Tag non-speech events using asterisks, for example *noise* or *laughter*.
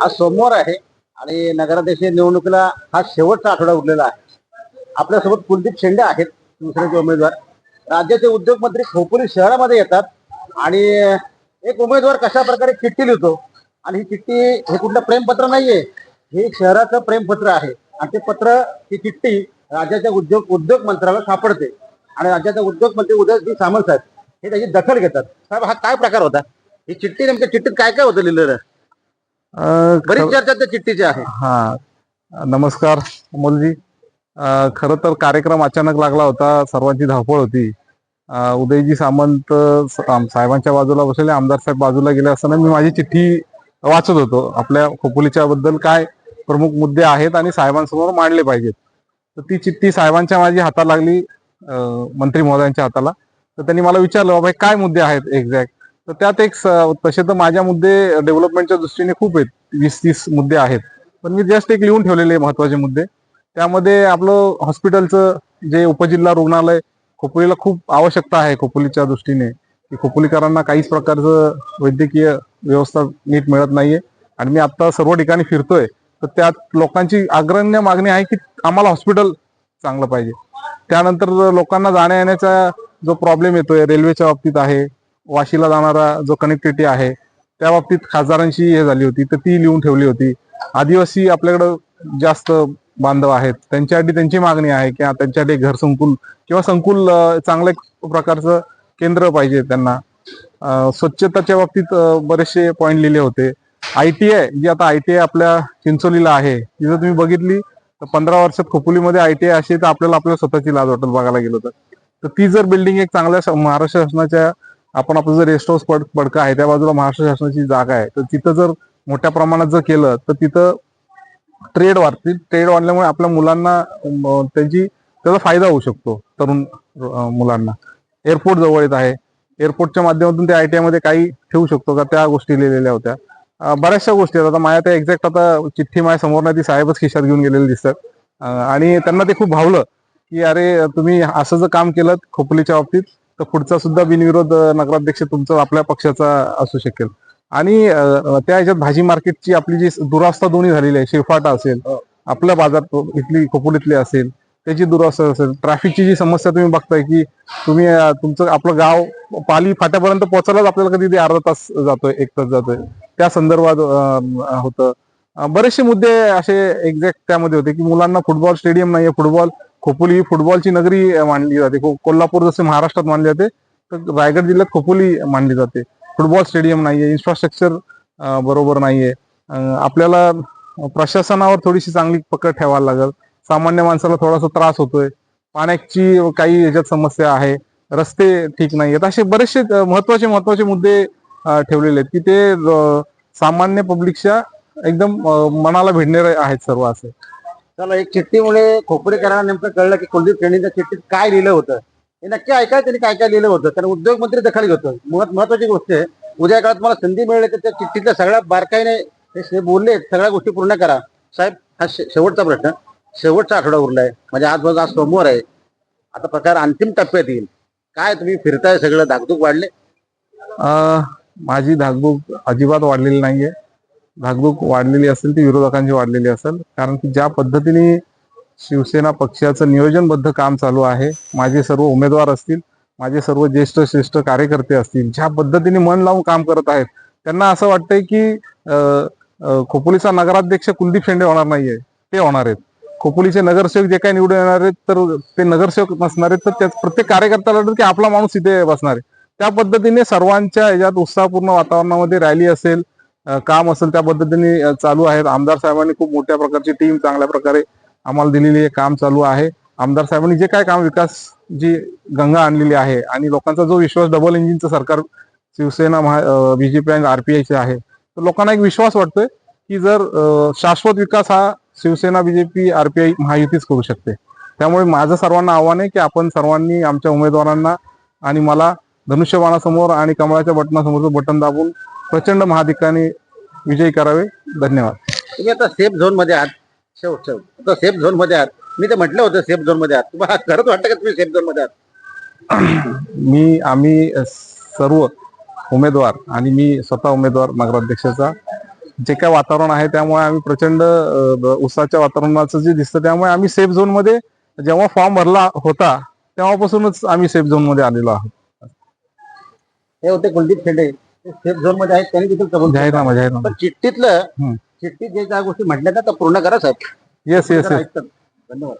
आज सोमवार आहे आणि नगराध्यक्ष निवडणुकीला हा शेवटचा आठवडा उरलेला आहे. आपल्यासोबत कुलदीप शेंडे आहेत दुसऱ्याचे उमेदवार. राज्याचे उद्योगमंत्री खोपोली शहरामध्ये येतात आणि एक उमेदवार कशा प्रकारे चिठ्ठी लिहितो आणि ही चिठ्ठी हे कुठलं प्रेमपत्र नाहीये हे शहराचं प्रेमपत्र आहे आणि ते पत्र ही चिठ्ठी राज्याच्या उद्योग उद्योग मंत्र्याला सापडते. आणि राज्याचे उद्योग मंत्री उदयजी सामंत साहेब हे त्याची दखल घेतात. साहेब हा काय प्रकार होता? ही चिठ्ठी नेमक्या चिठ्ठीत काय काय होतं लिहिलेलं? बरीच चर्चा त्या चिठ्ठीची आहे. हा. नमस्कार अमोलजी. खरं तर कार्यक्रम अचानक लागला होता. सर्वांची धावपळ होती. उदयजी सामंत साहेबांच्या बाजूला बसलेले आमदार साहेब बाजूला गेले असताना मी माझी चिठ्ठी वाचत होतो. आपल्या खोपोलीच्या बद्दल काय प्रमुख मुद्दे आहेत आणि साहेबांसमोर मांडले पाहिजेत. तर ती चिठ्ठी साहेबांच्या माझी हाताला लागली मंत्री महोदयांच्या हाताला. तर त्यांनी मला विचारलं बाबा काय मुद्दे आहेत एक्झॅक्ट? तर त्यात एक स- तसे तर माझ्या मुद्दे डेव्हलपमेंटच्या दृष्टीने खूप आहेत. वीस तीस मुद्दे आहेत. पण मी जस्ट एक लिहून ठेवलेले महत्त्वाचे मुद्दे. त्यामध्ये आपलं हॉस्पिटलचं जे उपजिल्हा रुग्णालय खोपोलीला खूप आवश्यकता आहे खोपोलीच्या दृष्टीने. की खोपोलीकरांना काहीच प्रकारचं वैद्यकीय व्यवस्था नीट मिळत नाहीये. आणि मी आता सर्व ठिकाणी फिरतोय. तर त्यात लोकांची अग्रण्य मागणी आहे की आम्हाला हॉस्पिटल चांगलं पाहिजे. त्यानंतर लोकांना जाण्या येण्याचा जो प्रॉब्लेम येतोय रेल्वेच्या बाबतीत आहे. वाशीला जाणारा जो कनेक्टिव्हिटी आहे त्या बाबतीत खासदारांशी हे झाली होती तर ती लिहून ठेवली होती. आदिवासी आपल्याकडं जास्त बांधव आहेत. त्यांच्यासाठी त्यांची मागणी आहे की त्यांच्यासाठी घर संकुल किंवा संकुल चांगल्या प्रकारचं केंद्र पाहिजे त्यांना. स्वच्छताच्या बाबतीत बरेचसे पॉईंट लिहिले होते. आय टी आय जी आता आय टी आय आपल्या चिंचोलीला आहे ती जर तुम्ही बघितली तर पंधरा वर्षात खोपोलीमध्ये आय टी आय अशी तर आपल्याला आपल्या स्वतःची लाज वाटत बघायला गेलो तर तर ती जर बिल्डिंग एक चांगल्या महाराष्ट्र शासनाच्या आपण आपलं जर रेस्ट हाऊस पड पडका आहे त्या बाजूला महाराष्ट्र शासनाची जागा आहे तर तिथं जर मोठ्या प्रमाणात जर केलं तर तिथं ट्रेड वाढतील. ट्रेड वाढल्यामुळे आपल्या मुलांना त्यांची त्याचा फायदा होऊ शकतो तरुण मुलांना. एअरपोर्ट जवळ येत आहे. एअरपोर्टच्या माध्यमातून ते आय टी मध्ये काही ठेवू शकतो का? त्या गोष्टी लिहिलेल्या होत्या. बऱ्याचशा गोष्टी आहेत. आता माझ्या त्या एक्झॅक्ट आता चिठ्ठी माझ्यासमोर नाही ती साहेबच खिशात घेऊन गेलेले दिसतात. आणि त्यांना ते खूप भावलं की अरे तुम्ही असं जर काम केलं खोपलीच्या बाबतीत तर पुढचा सुद्धा बिनविरोध नगराध्यक्ष तुमचा आपल्या पक्षाचा असू शकेल. आणि त्या ह्याच्यात भाजी मार्केटची आपली जी दुरावस्था दोन्ही झालेली आहे शेफाटा असेल आपल्या बाजार इथली खोपोलीतली असेल त्याची दुरावस्था असेल ट्रॅफिकची जी समस्या तुम्ही बघताय की तुम्ही तुमचं आपलं गाव पाली फाट्यापर्यंत पोहोचायलाच आपल्याला कधी अर्धा तास जातोय एक तास जातोय. त्या संदर्भात होतं. बरेचसे मुद्दे असे एक्झॅक्ट त्यामध्ये होते की मुलांना फुटबॉल स्टेडियम नाहीये फुटबॉल खोपोली ही फुटबॉलची नगरी मानली जाते. कोल्हापूर जसे महाराष्ट्रात मानली जाते तर रायगड जिल्ह्यात खोपोली मानली जाते. फुटबॉल स्टेडियम नाहीये इन्फ्रास्ट्रक्चर बरोबर नाहीये. आपल्याला प्रशासनावर थोडीशी चांगली पकड ठेवायला लागेल. सामान्य माणसाला थोडासा त्रास होतोय. पाण्याची काही याच्यात समस्या आहे. रस्ते ठीक नाही आहेत असे बरेचसे महत्त्वाचे महत्त्वाचे मुद्दे ठेवलेले आहेत की ते सामान्य पब्लिकच्या एकदम मनाला भिडणारे आहेत सर्व असे. चला एक चिठ्ठीमुळे खोपडेकरांना नेमकं कळलं की कुलदीप शेंडेच्या चिठ्ठीत काय लिहिलं होतं. हे नक्की ऐकाय त्यांनी काय काय लिहिलं होतं. कारण उद्योगमंत्री दखल घेतो. महत्- महत्वाची गोष्ट आहे उद्या काळात मला संधी मिळेल तर त्या चिठ्ठीतल्या सगळ्या बारकाईने हे बोलले सगळ्या गोष्टी पूर्ण करा. साहेब हा शे- शेवटचा प्रश्न. शेवटचा आठवडा उरलाय. म्हणजे आज बघ आज सोमवार आहे. आता प्रकार अंतिम टप्प्यात येईल. काय तुम्ही फिरताय सगळं? धाकधूक वाढले? माझी धाकधूक अजिबात वाढलेली नाहीये. धाकधूक वाढलेली असेल ती विरोधकांची वाढलेली असेल. कारण की ज्या पद्धतीने शिवसेना पक्षाचं नियोजनबद्ध काम चालू आहे माझे सर्व उमेदवार असतील माझे सर्व ज्येष्ठ श्रेष्ठ कार्यकर्ते असतील ज्या पद्धतीने मन लावून काम करत आहेत त्यांना असं वाटतंय की खोपोलीचा नगराध्यक्ष कुलदीप शेंडे होणार नाहीये. ते होणार आहेत. खोपोलीचे नगरसेवक जे काही निवडून येणार आहेत तर ते नगरसेवक नसणार आहेत तर त्या प्रत्येक कार्यकर्त्याला की आपला माणूस इथे बसणार आहे. त्या पद्धतीने सर्वांच्या याच्यात उत्साहपूर्ण वातावरणामध्ये रॅली असेल काम असेल त्या पद्धतीने चालू आहेत. आमदार साहेबांनी खूप मोठ्या प्रकारची टीम चांगल्या प्रकारे आम्हाला दिलेली काम चालू आहे. आमदार साहेबांनी जे काय काम विकास जी गंगा आणलेली आहे आणि लोकांचा जो विश्वास डबल इंजिनचं सरकार शिवसेना महा बीजेपी आणि आरपीआयचे आहे तर लोकांना एक विश्वास वाटतोय की जर शाश्वत विकास हा शिवसेना बीजेपी आरपीआय महायुतीच करू शकते. त्यामुळे माझं सर्वांना आव्हान आहे की आपण सर्वांनी आमच्या उमेदवारांना आणि मला धनुष्यबाणासमोर आणि कमळाच्या बटनासमोरचं बटन दाबून प्रचंड महाधिकाने विजयी करावे. धन्यवाद. तुम्ही आता सेफ झोनमध्ये आहात. शेवट शेवट आता सेफ झोनमध्ये आहात. मी तर म्हटलं होतं सेफ झोनमध्ये आहात. तुम्हाला खरंच वाटतं का तुम्ही सेफ झोनमध्ये आहात? *clears throat* मी आम्ही सर्व उमेदवार आणि मी स्वतः उमेदवार नगराध्यक्षाचा. जे काय वातावरण आहे त्यामुळे आम्ही प्रचंड अ, ब- उत्साहाच्या वातावरणाचं जे दिसतं त्यामुळे आम्ही सेफ झोनमध्ये जेव्हा फॉर्म भरला होता तेव्हापासूनच आम्ही सेफ झोनमध्ये आलेलो आहोत. हे होते कुलदीप ते सेफ झोनमध्ये आहेत त्यांनी देखील कबूल केलं. जाहीरनामा जाहीरनामा पण चिठ्ठीतलं हम्म. चिठ्ठीत जे ज्या गोष्टी म्हटल्या त्या पूर्ण करा साहेब. येस येस येस धन्यवाद.